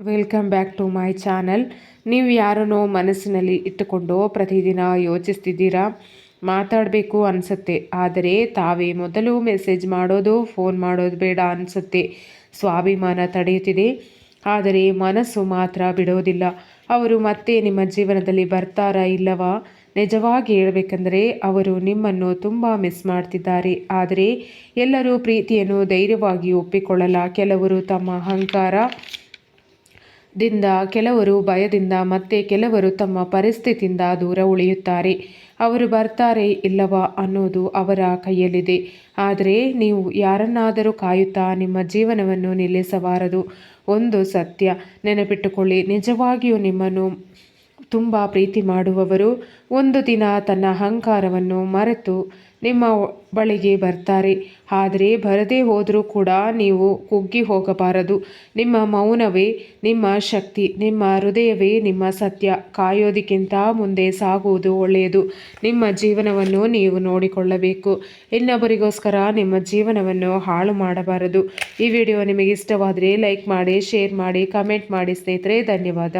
Welcome back to my channel ನೀವು ಯಾರನ್ನೋ ಮನಸ್ಸಿನಲ್ಲಿ ಇಟ್ಟುಕೊಂಡು ಪ್ರತಿದಿನ ಯೋಚಿಸ್ತಿದ್ದೀರಾ? ಮಾತಾಡಬೇಕು ಅನಿಸುತ್ತೆ. ಆದರೆ ತಾವೇ ಮೊದಲು ಮೆಸೇಜ್ ಮಾಡೋದು ಫೋನ್ ಮಾಡೋದು ಬೇಡ ಅನಿಸುತ್ತೆ. ಸ್ವಾಭಿಮಾನ ತಡೆಯುತ್ತಿದೆ. ಆದರೆ ಮನಸ್ಸು ಮಾತ್ರ ಬಿಡೋದಿಲ್ಲ. ಅವರು ಮತ್ತೆ ನಿಮ್ಮ ಜೀವನದಲ್ಲಿ ಬರ್ತಾರಾ ಇಲ್ಲವಾ? ನಿಜವಾಗಿ ಹೇಳಬೇಕೆಂದರೆ ಅವರು ನಿಮ್ಮನ್ನು ತುಂಬ ಮಿಸ್ ಮಾಡ್ತಿದ್ದಾರೆ. ಆದರೆ ಎಲ್ಲರೂ ಪ್ರೀತಿಯನ್ನು ಧೈರ್ಯವಾಗಿ ಒಪ್ಪಿಕೊಳ್ಳಲ್ಲ. ಕೆಲವರು ತಮ್ಮ ಅಹಂಕಾರ ದಿಂದ ಕೆಲವರು ಭಯದಿಂದ ಮತ್ತೆ ಕೆಲವರು ತಮ್ಮ ಪರಿಸ್ಥಿತಿಯಿಂದ ದೂರ ಉಳಿಯುತ್ತಾರೆ. ಅವರು ಬರ್ತಾರೆ ಇಲ್ಲವಾ ಅನ್ನೋದು ಅವರ ಕೈಯಲ್ಲಿದೆ. ಆದರೆ ನೀವು ಯಾರನ್ನಾದರೂ ಕಾಯುತ್ತಾ ನಿಮ್ಮ ಜೀವನವನ್ನು ನಿಲ್ಲಿಸಬಾರದು. ಒಂದು ಸತ್ಯ. ನೆನಪಿಟ್ಟುಕೊಳ್ಳಿ, ನಿಜವಾಗಿಯೂ ನಿಮ್ಮನ್ನು ತುಂಬ ಪ್ರೀತಿ ಮಾಡುವವರು. ಒಂದು ದಿನ ತನ್ನ ಅಹಂಕಾರವನ್ನು ಮರೆತು ನಿಮ್ಮ ಬಳಿಗೆ ಬರ್ತಾರೆ. ಆದರೆ ಬರದೇ ಹೋದರೂ ಕೂಡ ನೀವು ಕುಗ್ಗಿ ಹೋಗಬಾರದು. ನಿಮ್ಮ ಮೌನವೇ ನಿಮ್ಮ ಶಕ್ತಿ, ನಿಮ್ಮ ಹೃದಯವೇ ನಿಮ್ಮ ಸತ್ಯ. ಕಾಯೋದಕ್ಕಿಂತ ಮುಂದೆ ಸಾಗುವುದು ಒಳ್ಳೆಯದು. ನಿಮ್ಮ ಜೀವನವನ್ನು ನೀವು ನೋಡಿಕೊಳ್ಳಬೇಕು. ಇನ್ನೊಬ್ಬರಿಗೋಸ್ಕರ ನಿಮ್ಮ ಜೀವನವನ್ನು ಹಾಳು ಮಾಡಬಾರದು. ಈ ವಿಡಿಯೋ ನಿಮಗೆ ಇಷ್ಟವಾದರೆ ಲೈಕ್ ಮಾಡಿ, ಶೇರ್ ಮಾಡಿ, ಕಮೆಂಟ್ ಮಾಡಿ ಸ್ನೇಹಿತರೆ, ಧನ್ಯವಾದ.